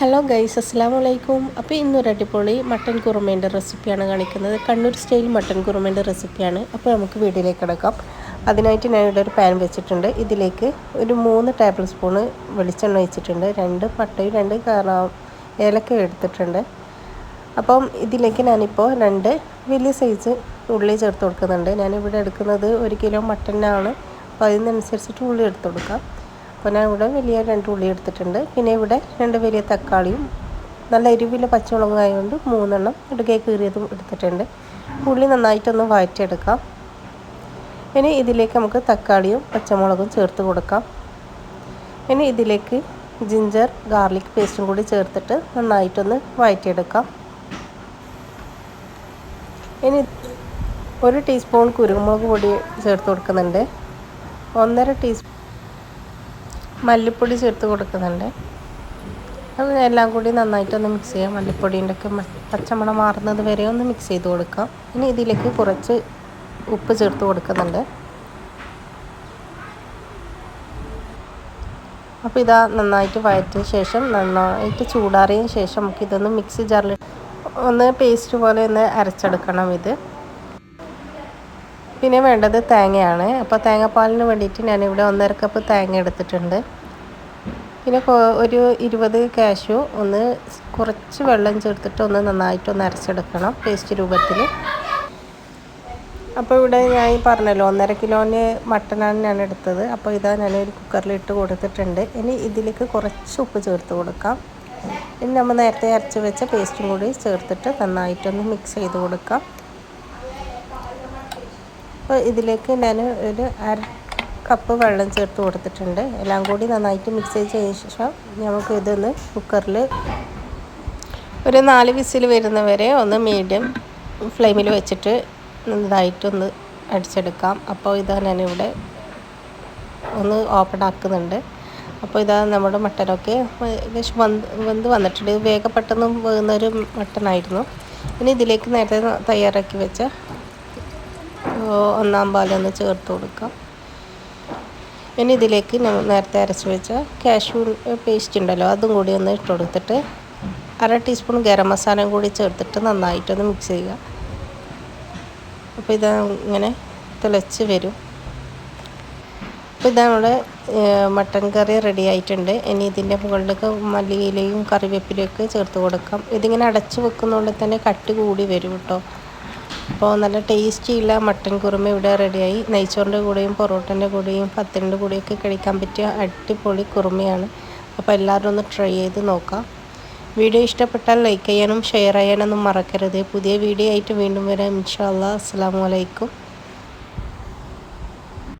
Hello guys അസ്സാം വലൈക്കും അപ്പോൾ ഇന്നൊരു അടിപൊളി മട്ടൻ കുറുമേന്റെ റെസിപ്പിയാണ് കാണിക്കുന്നത്. കണ്ണൂർ സ്റ്റൈൽ മട്ടൻ കുറുമേന്റെ റെസിപ്പിയാണ് അപ്പോൾ നമുക്ക് വീട്ടിലേക്ക് കിടക്കാം. അതിനായിട്ട് ഞാൻ ഇവിടെ ഒരു പാൻ വെച്ചിട്ടുണ്ട്. ഇതിലേക്ക് ഒരു മൂന്ന് ടേബിൾ സ്പൂണ് വെളിച്ചെണ്ണ ഒഴിച്ചിട്ടുണ്ട്. രണ്ട് പട്ടയും രണ്ട് കാറാ ഏലക്ക എടുത്തിട്ടുണ്ട്. അപ്പം ഇതിലേക്ക് ഞാനിപ്പോൾ രണ്ട് വലിയ സൈസ് ഉള്ളി ചേർത്ത് കൊടുക്കുന്നുണ്ട്. ഞാനിവിടെ എടുക്കുന്നത് ഒരു കിലോ മട്ടനാണ് അപ്പോൾ അതിനനുസരിച്ചിട്ട് ഉള്ളി എടുത്ത് കൊടുക്കാം. അപ്പോൾ ഞാൻ ഇവിടെ വലിയ രണ്ട് ഉള്ളി എടുത്തിട്ടുണ്ട്. പിന്നെ ഇവിടെ രണ്ട് വലിയ തക്കാളിയും നല്ല എരിവിലെ പച്ചമുളകും ആയതുകൊണ്ട് മൂന്നെണ്ണം ഇടുകെ കീറിയതും എടുത്തിട്ടുണ്ട്. ഉള്ളി നന്നായിട്ടൊന്ന് വഴറ്റിയെടുക്കാം. ഇനി ഇതിലേക്ക് നമുക്ക് തക്കാളിയും പച്ചമുളകും ചേർത്ത് കൊടുക്കാം. ഇനി ഇതിലേക്ക് ജിഞ്ചർ ഗാർലിക് പേസ്റ്റും കൂടി ചേർത്തിട്ട് നന്നായിട്ടൊന്ന് വഴറ്റിയെടുക്കാം. ഇനി ഒരു ടീസ്പൂൺ കുരുമുളക് പൊടി ചേർത്ത് കൊടുക്കുന്നുണ്ട്. ഒന്നര ടീസ്പൂൺ മല്ലിപ്പൊടി ചേർത്ത് കൊടുക്കുന്നുണ്ട്. അത് എല്ലാം കൂടി നന്നായിട്ടൊന്ന് മിക്സ് ചെയ്യാം. മല്ലിപ്പൊടീന്റെ ഒക്കെ പച്ചമണം മാറുന്നത് വരെ ഒന്ന് മിക്സ് ചെയ്ത് കൊടുക്കാം. ഇനി ഇതിലേക്ക് കുറച്ച് ഉപ്പ് ചേർത്ത് കൊടുക്കുന്നുണ്ട്. അപ്പോൾ ഇതാ നന്നായിട്ട് വഴറ്റിയ ശേഷം നന്നായിട്ട് ചൂടാറിയതിന് ശേഷം നമുക്ക് ഇതൊന്ന് മിക്സി ജാറിൽ ഒന്ന് പേസ്റ്റ് പോലെ ഒന്ന് അരച്ചെടുക്കണം ഇത്. പിന്നെ വേണ്ടത് തേങ്ങയാണ്. അപ്പോൾ തേങ്ങാപ്പാലിന് വേണ്ടിയിട്ട് ഞാനിവിടെ ഒന്നര കപ്പ് തേങ്ങ എടുത്തിട്ടുണ്ട്. പിന്നെ ഒരു ഇരുപത് കാശു ഒന്ന് കുറച്ച് വെള്ളം ചേർത്തിട്ട് ഒന്ന് നന്നായിട്ടൊന്ന് അരച്ചെടുക്കണം പേസ്റ്റ് രൂപത്തിൽ അപ്പോൾ ഇവിടെ ഞാൻ പറഞ്ഞല്ലോ ഒന്നര കിലോന് മട്ടനാണ് ഞാൻ എടുത്തത്. അപ്പോൾ ഇതാ ഞാൻ ഒരു കുക്കറിൽ ഇട്ട് കൊടുത്തിട്ടുണ്ട്. ഇനി ഇതിലേക്ക് കുറച്ച് ഉപ്പ് ചേർത്ത് കൊടുക്കാം. ഇനി നമ്മൾ നേരത്തെ അരച്ച് വെച്ച പേസ്റ്റും കൂടി ചേർത്തിട്ട് നന്നായിട്ടൊന്ന് മിക്സ് ചെയ്ത് കൊടുക്കാം. അപ്പോൾ ഇതിലേക്ക് ഞാൻ ഒരു അര കപ്പ് വെള്ളം ചേർത്ത് കൊടുത്തിട്ടുണ്ട്. എല്ലാം കൂടി നന്നായിട്ട് മിക്സ് ചെയ്തതിന് ശേഷം നമുക്ക് ഇതൊന്ന് കുക്കറിൽ ഒരു നാല് വിസിൽ വരുന്നവരെ ഒന്ന് മീഡിയം ഫ്ലെയിമിൽ വെച്ചിട്ട് ഇതായിട്ടൊന്ന് അടിച്ചെടുക്കാം. അപ്പോൾ ഇതാ ഞാനിവിടെ ഒന്ന് ഓപ്പൺ ആക്കുന്നുണ്ട്. അപ്പോൾ ഇതാ നമ്മുടെ മട്ടനൊക്കെ ഏകദേശം വന്ന് വെന്ത് വന്നിട്ടുണ്ട്. വേഗം പെട്ടെന്ന് വേകുന്നൊരു മട്ടനായിരുന്നു. ഇനി ഇതിലേക്ക് നേരത്തെ തയ്യാറാക്കി വെച്ച ഒന്നാം പാലൊന്ന് ചേർത്ത് കൊടുക്കാം. ഇനി ഇതിലേക്ക് നേരത്തെ അരച്ച് വെച്ച കാഷ്യൂ പേസ്റ്റ് ഉണ്ടല്ലോ അതും കൂടി ഒന്ന് ഇട്ട് കൊടുത്തിട്ട് അര ടീസ്പൂൺ ഗരം മസാലയും കൂടി ചേർത്തിട്ട് നന്നായിട്ടൊന്ന് മിക്സ് ചെയ്യുക. അപ്പോൾ ഇത് ഇങ്ങനെ തിളച്ച് വരും. അപ്പോൾ ഇതാണ് നമ്മുടെ മട്ടൻ കറി റെഡി ആയിട്ടുണ്ട്. ഇനി ഇതിന്റെ മുകളിലേക്ക് മല്ലിയിലയും കറിവേപ്പിലയൊക്കെ ചേർത്ത് കൊടുക്കാം. ഇതിങ്ങനെ അടച്ച് വെക്കുന്നതുകൊണ്ട് തന്നെ കട്ടി കൂടി വരും കേട്ടോ. അപ്പോൾ നല്ല ടേസ്റ്റിയുള്ള മട്ടൻ കുറുമ ഇവിടെ റെഡിയായി. നെയ്ച്ചോറിന്റെ കൂടെയും പൊറോട്ടന്റെ കൂടെയും പത്തിന്റെ കൂടെയൊക്കെ കഴിക്കാൻ പറ്റിയ അടിപൊളി കുറുമയാണ്. അപ്പോൾ എല്ലാവരും ഒന്ന് ട്രൈ ചെയ്ത് നോക്കാം. വീഡിയോ ഇഷ്ടപ്പെട്ടാൽ ലൈക്ക് ചെയ്യാനും ഷെയർ ചെയ്യാനൊന്നും മറക്കരുത്. പുതിയ വീഡിയോ ആയിട്ട് വീണ്ടും വരാം. ഇൻഷാ അസ്സാം വലൈക്കും